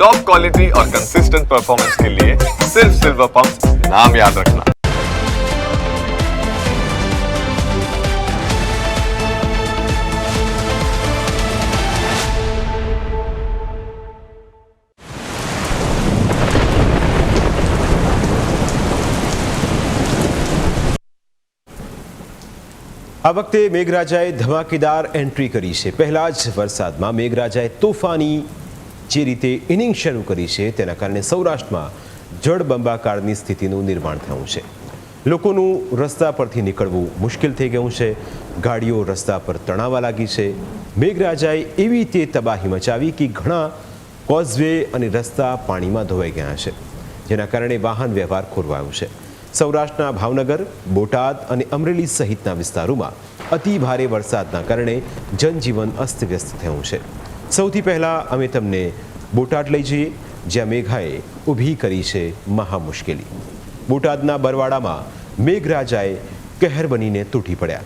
Top quality और consistent performance के लिए सिर्फ सिल्वर पंप नाम याद रखना આ વખતે મેઘરાજાએ ધમાકેદાર એન્ટ્રી કરી છે પહેલા જ વરસાદમાં મેઘરાજાએ તોફાની જે રીતે ઇનિંગ શરૂ કરી છે તેના કારણે સૌરાષ્ટ્રમાં જળબંબાકારની સ્થિતિનું નિર્માણ થયું છે. લોકોનું રસ્તા પરથી નીકળવું મુશ્કેલ થઈ ગયું છે. ગાડીઓ રસ્તા પર તણાવા લાગી છે. મેઘરાજાએ એવી રીતે તબાહી મચાવી કે ઘણા કોઝવે અને રસ્તા પાણીમાં ધોવાઈ ગયા છે, જેના કારણે વાહન વ્યવહાર ખોરવાયો છે. સૌરાષ્ટ્રના ભાવનગર, બોટાદ અને અમરેલી સહિતના વિસ્તારોમાં અતિ ભારે વરસાદના કારણે જનજીવન અસ્તવ્યસ્ત થયું છે. સૌથી પહેલાં અમે તમને બોટાદ લઈ જઈએ, જ્યાં મેઘાએ ઊભી કરી છે મહા મુશ્કેલી બોટાદના બરવાડામાં મેઘરાજાએ કહેર બનીને તૂટી પડ્યા.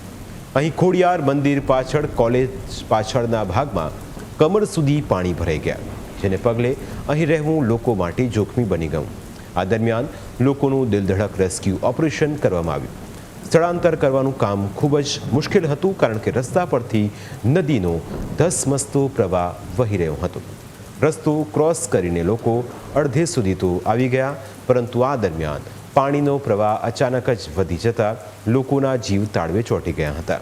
અહીં ખોડિયાર મંદિર પાછળ, કોલેજ પાછળના ભાગમાં કમર સુધી પાણી ભરાઈ ગયા, જેને પગલે અહીં રહેવું લોકો માટે જોખમી બની ગયું. આ દરમિયાન લોકોનું દિલધડક રેસ્ક્યુ ઓપરેશન કરવામાં આવ્યું. સ્થળાંતર કરવાનું કામ ખૂબ જ મુશ્કેલ હતું કારણ કે રસ્તા પરથી નદીનો ધસમસતો પ્રવાહ વહી રહ્યો હતો. રસ્તો ક્રોસ કરીને લોકો અડધે સુધી તો આવી ગયા, પરંતુ આ દરમિયાન પાણીનો પ્રવાહ અચાનક જ વધી જતા લોકોના જીવ તાળવે ચોંટી ગયા હતા.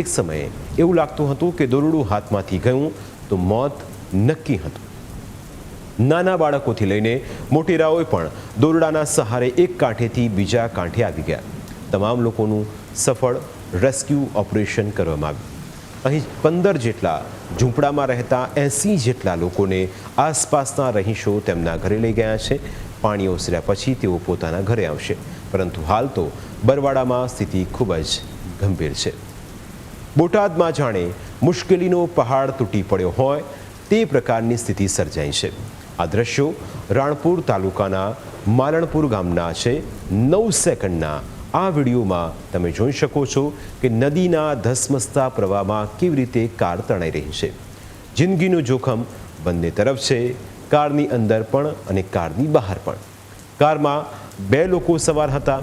એક સમયે એવું લાગતું હતું કે દોરડું હાથમાંથી ગયું તો મોત નક્કી હતું. નાના બાળકોથી લઈને મોટેરાઓએ પણ દોરડાના સહારે એક કાંઠેથી બીજા કાંઠે આવી ગયા. તમામ લોકોનું સફળ રેસ્ક્યુ ઓપરેશન કરવામાં આવ્યું. અહીં પંદર જેટલા ઝૂંપડામાં રહેતા એંસી જેટલા લોકોને આસપાસના રહીશો તેમના ઘરે લઈ ગયા છે. પાણી ઓસર્યા પછી તેઓ પોતાના ઘરે આવશે. પરંતુ હાલ તો બરવાડામાં સ્થિતિ ખૂબ જ ગંભીર છે. બોટાદમાં જાણે મુશ્કેલીનો પહાડ તૂટી પડ્યો હોય તે પ્રકારની સ્થિતિ સર્જાઈ છે. આ દ્રશ્યો રાણપુર તાલુકાના માલણપુર ગામના છે. નવ સેકન્ડના આ વિડીયોમાં તમે જોઈ શકો છો કે નદીના ધસમસતા પ્રવાહમાં કેવી રીતે કાર તણાઈ રહી છે. જિંદગીનું જોખમ બંને તરફ છે, કારની અંદર પણ અને કારની બહાર પણ. કારમાં બે લોકો સવાર હતા.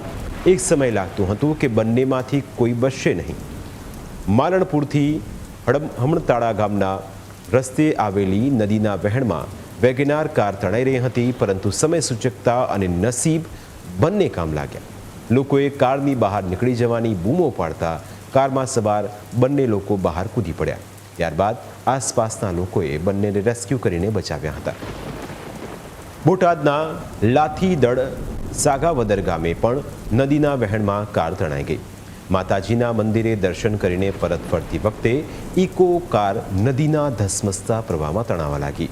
એક સમય લાગતું હતું કે બંનેમાંથી કોઈ બચશે નહીં. માલણપુરથી હડમ હમણતાળા ગામના રસ્તે આવેલી નદીના વહેણમાં વેગેનાર કાર તણાઈ રહી હતી, પરંતુ સમય સૂચકતા અને નસીબ બંને કામ લાગ્યા. લોકોએ કારની બહાર નીકળી જવાની બૂમો પાડતા કારમાં સવાર બંને લોકો બહાર કૂદી પડ્યા. ત્યારબાદ આસપાસના લોકોએ બંનેને રેસ્ક્યુ કરીને બચાવ્યા હતા. બોટાદના લાથીદળ સાગાવદર ગામે પણ નદીના વહેણમાં કાર તણાઈ ગઈ. માતાજીના મંદિરે દર્શન કરીને પરત ફરતી વખતે ઇકો કાર નદીના ધસમસતા પ્રવાહમાં તણાવા લાગી.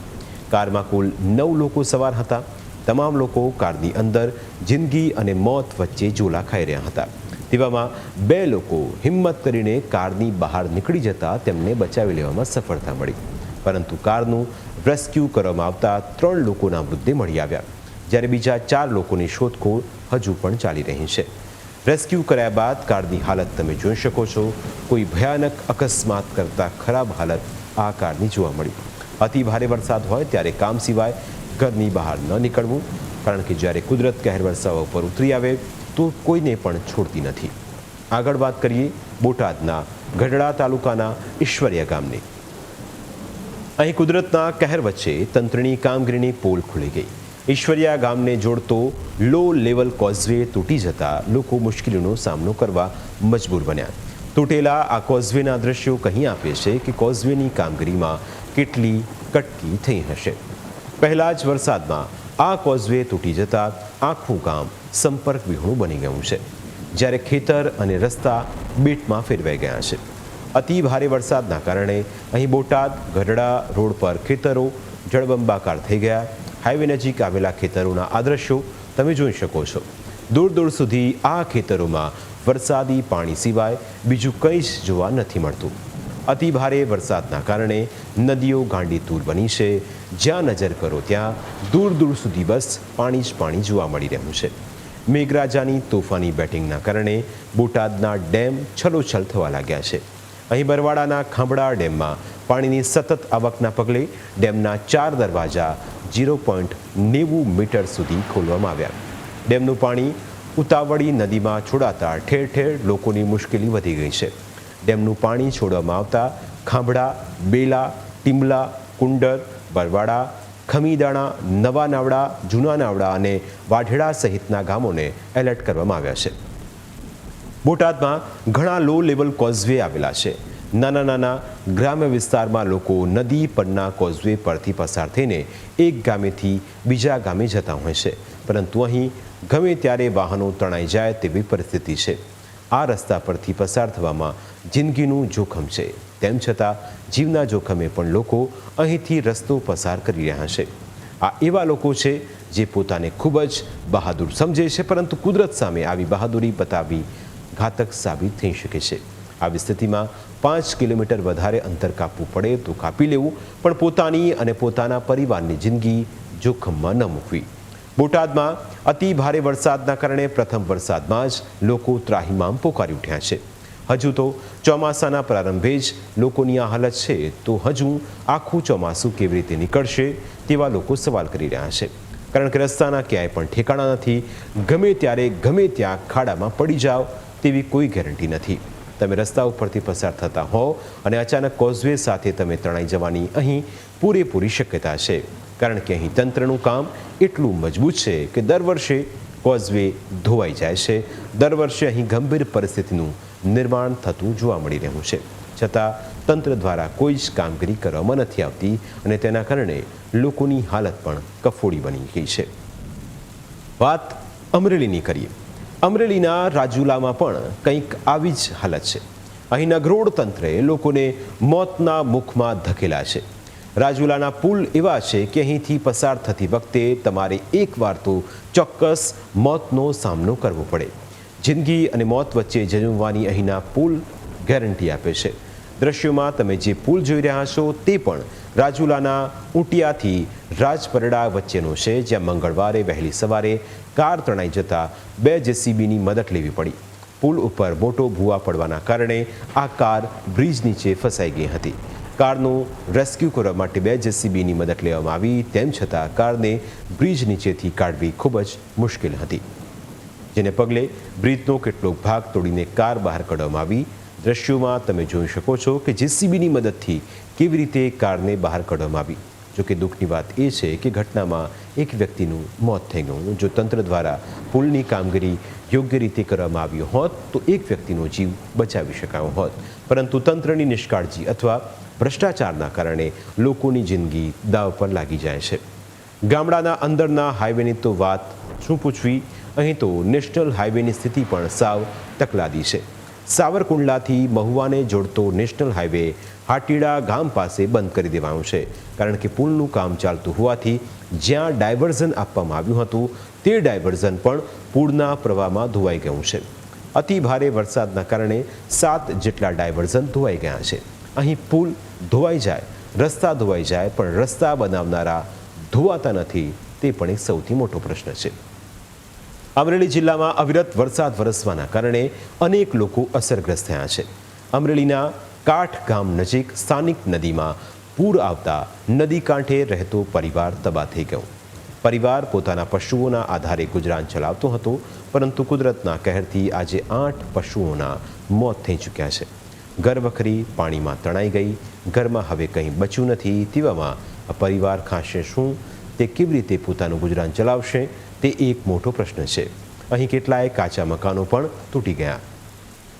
કારમાં કુલ નવ લોકો સવાર હતા. તમામ લોકો કારની અંદર જિંદગી અને મોત વચ્ચે ઝોલા ખાઈ રહ્યા હતા. તેવામાં બે લોકો હિંમત કરીને કારની બહાર નીકળી જતા તેમને બચાવી લેવામાં સફળતા મળી. પરંતુ કારનું રેસ્ક્યુ કરવામાં આવતા ત્રણ લોકોના મૃતદેહ મળી આવ્યા, જ્યારે બીજા ચાર લોકોની શોધખોળ હજુ પણ ચાલી રહી છે. રેસ્ક્યુ કર્યા બાદ કારની હાલત તમે જોઈ શકો છો. કોઈ ભયાનક અકસ્માત કરતાં ખરાબ હાલત આ કારની જોવા મળી. અતિ ભારે વરસાદ હોય ત્યારે કામ સિવાય ઘરની બહાર ન નીકળવું, કારણ કે જ્યારે કુદરત કહેર વરસાવા ઉપર ઉતરી આવે, તો કોઈને પણ છોડતી નથી. આગળ વાત કરીએ બોટાદના ગઢડા તાલુકાના ઈશ્વરિયા ગામની. અહીં કુદરતના કહેર વચ્ચે તંત્રની કામગીરીની પોલ ખુલી ગઈ. ઈશ્વરિયા ગામને જોડતો લો લેવલ કોઝવે તૂટી જતા લોકો મુશ્કેલીનો સામનો કરવા મજબૂર બન્યા. તૂટેલા આ કોઝવેના દ્રશ્યો કહી આપે છે કે કોઝવેની કામગીરીમાં કેટલી કટકી થઈ હશે. પહેલા જ વરસાદમાં આ કોઝવે તૂટી જતા આખું ગામ સંપર્ક વિહોણું બની ગયું છે. જ્યારે ખેતર અને રસ્તા બેટમાં ફેરવાઈ ગયા છે. અતિ ભારે વરસાદના કારણે અહીં બોટાદ, ગઢડા, રોડ પર ખેતરો જળબંબાકાર થઈ ગયા. હાઈવે નજીક આવેલા ખેતરોના આ દ્રશ્યો તમે જોઈ શકો છો. દૂર દૂર સુધી આ ખેતરોમાં વરસાદી પાણી સિવાય બીજું કંઈ જ જોવા નથી મળતું. અતિ ભારે વરસાદના કારણે નદીઓ ગાંડીતૂર બની છે. જ્યાં નજર કરો ત્યાં દૂર દૂર સુધી બસ પાણી જ પાણી જોવા મળી રહ્યું છે. મેઘરાજાની તોફાની બેટિંગના કારણે બોટાદના ડેમ છલોછલ થવા લાગ્યા છે. અહીં બરવાડાના ખાંભડા ડેમમાં પાણીની સતત આવકના પગલે ડેમના ચાર દરવાજા ઝીરો પોઈન્ટ નેવું મીટર સુધી ખોલવામાં આવ્યા. ડેમનું પાણી ઉતાવળી નદીમાં છોડાતા ઠેર ઠેર લોકોની મુશ્કેલી વધી ગઈ છે. ડેમનું પાણી છોડવામાં આવતા ખાંભડા બેલા, ટીમલા, કુંડર બરવાડા, ખમીદાણા, નવા નાવડા, જૂના નાવડા અને વાઢેડા સહિતના ગામોને એલર્ટ કરવામાં આવ્યા છે. બોટાદમાં ઘણા લો લેવલ કોઝવે આવેલા છે. નાના નાના ગ્રામ્ય વિસ્તારમાં લોકો નદી પરના કોઝવે પરથી પસાર થઈને એક ગામેથી બીજા ગામે જતા હોય છે. પરંતુ અહીં ગમે ત્યારે વાહનો તણાઈ જાય તેવી પરિસ્થિતિ છે. આ રસ્તા પરથી પસાર થવામાં જિંદગીનું જોખમ છે. તેમ છતાં, જીવના જોખમે પણ લોકો અહીંથી રસ્તો પસાર કરી રહ્યા છે. આ એવા લોકો છે જે પોતાને ખૂબ જ બહાદુર સમજે છે, પરંતુ કુદરત સામે આવી બહાદુરી બતાવી ઘાતક સાબિત થઈ શકે છે. આવી સ્થિતિમાં પાંચ કિલોમીટર વધારે અંતર કાપવું પડે તો કાપી લેવું, પણ પોતાની અને પોતાના પરિવારની જિંદગી જોખમમાં ન મૂકવી. બોટાદમાં અતિ ભારે વરસાદના કારણે પ્રથમ વરસાદમાં જ લોકો ત્રાહિમામ પોકારી ઉઠ્યા છે. હજુ તો ચોમાસાના પ્રારંભે જ લોકોની આ હાલત છે, તો હજુ આખું ચોમાસું કેવી રીતે નીકળશે તેવા લોકો સવાલ કરી રહ્યા છે. કારણ કે રસ્તાના ક્યાંય પણ ઠેકાણા નથી, ગમે ત્યારે ગમે ત્યાં ખાડામાં પડી જાઓ તેવી કોઈ ગેરંટી નથી. તમે રસ્તા ઉપરથી પસાર થતા હો અને અચાનક કોઝવે સાથે તમે તણાઈ જવાની અહીં પૂરેપૂરી શક્યતા છે. કારણ કે અહીં તંત્રનું કામ એટલું મજબૂત છે કે દર વર્ષે કોઝવે ધોવાઈ જાય છે. દર વર્ષે અહીં ગંભીર પરિસ્થિતિનું નિર્માણ થતું જોવા મળી રહ્યું છે. છતાં તંત્ર દ્વારા કોઈ જ કામગીરી કરવામાં નથી આવતી અને તેના કારણે લોકોની હાલત પણ કફોડી બની ગઈ છે. વાત અમરેલીની કરીએ. અમરેલીના રાજુલામાં પણ કંઈક આવી જ હાલત છે. અહીં નગરોડ તંત્રે લોકોને મોતના મુખમાં ધકેલા છે. રાજુલાના પુલ એવા છે કે અહીંથી પસાર થતી વખતે તમારે એકવાર તો ચોક્કસ મોતનો સામનો કરવો પડે. જિંદગી અને મોત વચ્ચે જન્મવાની અહીંના પુલ ગેરંટી આપે છે. દ્રશ્યોમાં તમે જે પુલ જોઈ રહ્યા છો તે પણ રાજુલાના ઉટિયાથી રાજપરડા વચ્ચેનો છે, જ્યાં મંગળવારે વહેલી સવારે કાર તણાઈ જતા બે જેસીબીની મદદ લેવી પડી. પુલ ઉપર મોટો ભૂવા પડવાના કારણે આ કાર બ્રિજ નીચે ફસાઈ ગઈ હતી. કારનું રેસ્ક્યુ કરવા માટે બે જેસીબીની મદદ લેવામાં આવી. તેમ છતાં કારને બ્રિજ નીચેથી કાઢવી ખૂબ જ મુશ્કેલ હતી. જેને પગલે બ્રિજનો કેટલોક ભાગ તોડીને કાર બહાર કાઢવામાં આવી. દ્રશ્યોમાં તમે જોઈ શકો છો કે જેસીબીની મદદથી કેવી રીતે કારને બહાર કાઢવામાં આવી. જોકે દુઃખની વાત એ છે કે ઘટનામાં એક વ્યક્તિનું મોત થઈ ગયું જો તંત્ર દ્વારા પુલની કામગીરી યોગ્ય રીતે કરવામાં આવી હોત, તો એક વ્યક્તિનો જીવ બચાવી શકાયો હોત. પરંતુ તંત્રની નિષ્કાળજી અથવા ભ્રષ્ટાચારના કારણે લોકોની જિંદગી દાવ પર લાગી જાય છે. ગામડાના અંદરના હાઈવેની તો વાત શું પૂછવી? અહીં તો નેશનલ હાઈવેની સ્થિતિ પણ સાવ તકલાદી છે. સાવરકુંડલાથી મહુવાને જોડતો નેશનલ હાઈવે હાટીડા ગામ પાસે બંધ કરી દેવાયું છે. કારણ કે પુલનું કામ ચાલતું હોવાથી જ્યાં ડાયવર્ઝન આપવામાં આવ્યું હતું, તે ડાયવર્ઝન પણ પૂરના પ્રવાહમાં ધોવાઈ ગયું છે. અતિ ભારે વરસાદના કારણે સાત જેટલા ડાયવર્ઝન ધોવાઈ ગયા છે. અહીં પુલ ધોવાઈ જાય, રસ્તા ધોવાઈ જાય, પણ રસ્તા બનાવનારા ધોવાતા નથી, તે પણ એક સૌથી મોટો પ્રશ્ન છે. અમરેલી જિલ્લામાં અવિરત વરસાદ વરસવાના કારણે અનેક લોકો અસરગ્રસ્ત થયા છે. અમરેલીના કાઠ ગામ નજીક સ્થાનિક નદીમાં પૂર આવતા નદી કાંઠે રહેતો પરિવાર તબાહ થઈ ગયો. પરિવાર પોતાના પશુઓના આધારે ગુજરાન ચલાવતો હતો, પરંતુ કુદરતના કહેરથી આજે આઠ પશુઓના મોત થઈ ચૂક્યા છે. ઘરવખરી પાણીમાં તણાઈ ગઈ, ઘરમાં હવે કંઈ બચ્યું નથી તેવામાં પરિવાર ખાશે શું, તે કેવી રીતે પોતાનું ગુજરાન ચલાવશે, તે એક મોટો પ્રશ્ન છે. અહીં કેટલાય કાચા મકાનો પણ તૂટી ગયા.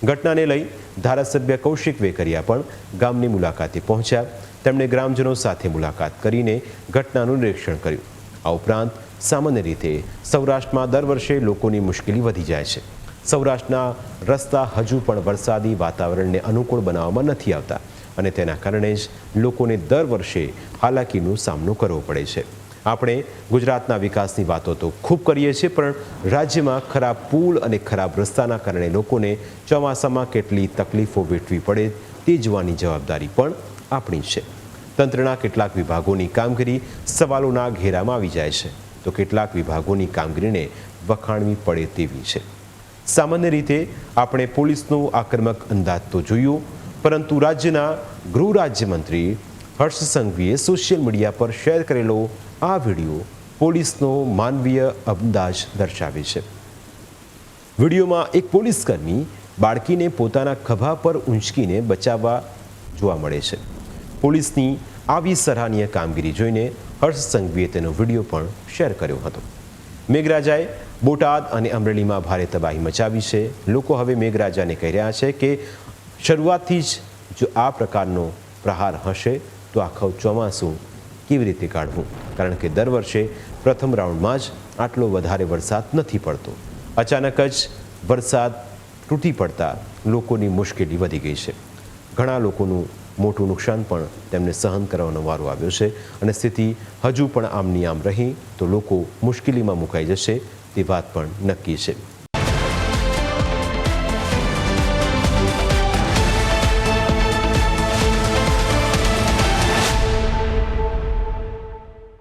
ઘટનાને લઈ ધારાસભ્ય કૌશિક વેકરિયા પણ ગામની મુલાકાતે પહોંચ્યા. તેમણે ગ્રામજનો સાથે મુલાકાત કરીને ઘટનાનું નિરીક્ષણ કર્યું. આ ઉપરાંત સામાન્ય રીતે સૌરાષ્ટ્રમાં દર વર્ષે લોકોની મુશ્કેલી વધી જાય છે. સૌરાષ્ટ્રના રસ્તા હજુ પણ વરસાદી વાતાવરણને અનુકૂળ બનાવવામાં નથી આવતા અને તેના કારણે જ લોકોને દર વર્ષે હાલાકીનો સામનો કરવો પડે છે. આપણે ગુજરાતના વિકાસની વાતો તો ખૂબ કરીએ છીએ, પણ રાજ્યમાં ખરાબ પુલ અને ખરાબ રસ્તાના કારણે લોકોને ચોમાસામાં કેટલી તકલીફો વેઠવી પડે તે જોવાની જવાબદારી પણ આપણી છે. તંત્રના કેટલાક વિભાગોની કામગીરી સવાલોના ઘેરામાં આવી જાય છે. તો કેટલાક વિભાગોની કામગીરીને વખાણવી પડે તેવી છે. સામાન્ય રીતે આપણે પોલીસનો આક્રમક અંદાજ તો જોયું, પરંતુ રાજ્યના ગૃહ રાજ્યમંત્રી હર્ષ સંઘવીએ સોશિયલ મીડિયા પર શેર કરેલો આ વીડિયો પોલીસનો માનવીય અંદાજ દર્શાવે છે. વિડીયોમાં એક પોલીસકર્મી બાળકીને પોતાના ખભા પર ઊંચકીને બચાવવા જોવા મળે છે. પોલીસની આવી સરાહનીય કામગીરી જોઈને હર્ષ સંઘવીએ તેનો વીડિયો પણ શેર કર્યો હતો. મેઘરાજાએ બોટાદ અને અમરેલીમાં ભારે તબાહી મચાવી છે. લોકો હવે મેઘરાજાને કહી રહ્યા છે કે શરૂઆતથી જ જો આ પ્રકારનો પ્રહાર હશે તો આખું ચોમાસું કેવી રીતે કાઢવું? કારણ કે દર વર્ષે પ્રથમ રાઉન્ડમાં જ આટલો વધારે વરસાદ નથી પડતો. અચાનક જ વરસાદ તૂટી પડતા લોકોની મુશ્કેલી વધી ગઈ છે. ઘણા લોકોનું મોટું નુકસાન પણ તેમને સહન કરવાનો વારો આવ્યો છે અને સ્થિતિ હજુ પણ આમની આમ રહી તો લોકો મુશ્કેલીમાં મુકાઈ જશે તે વાત પણ નક્કી છે.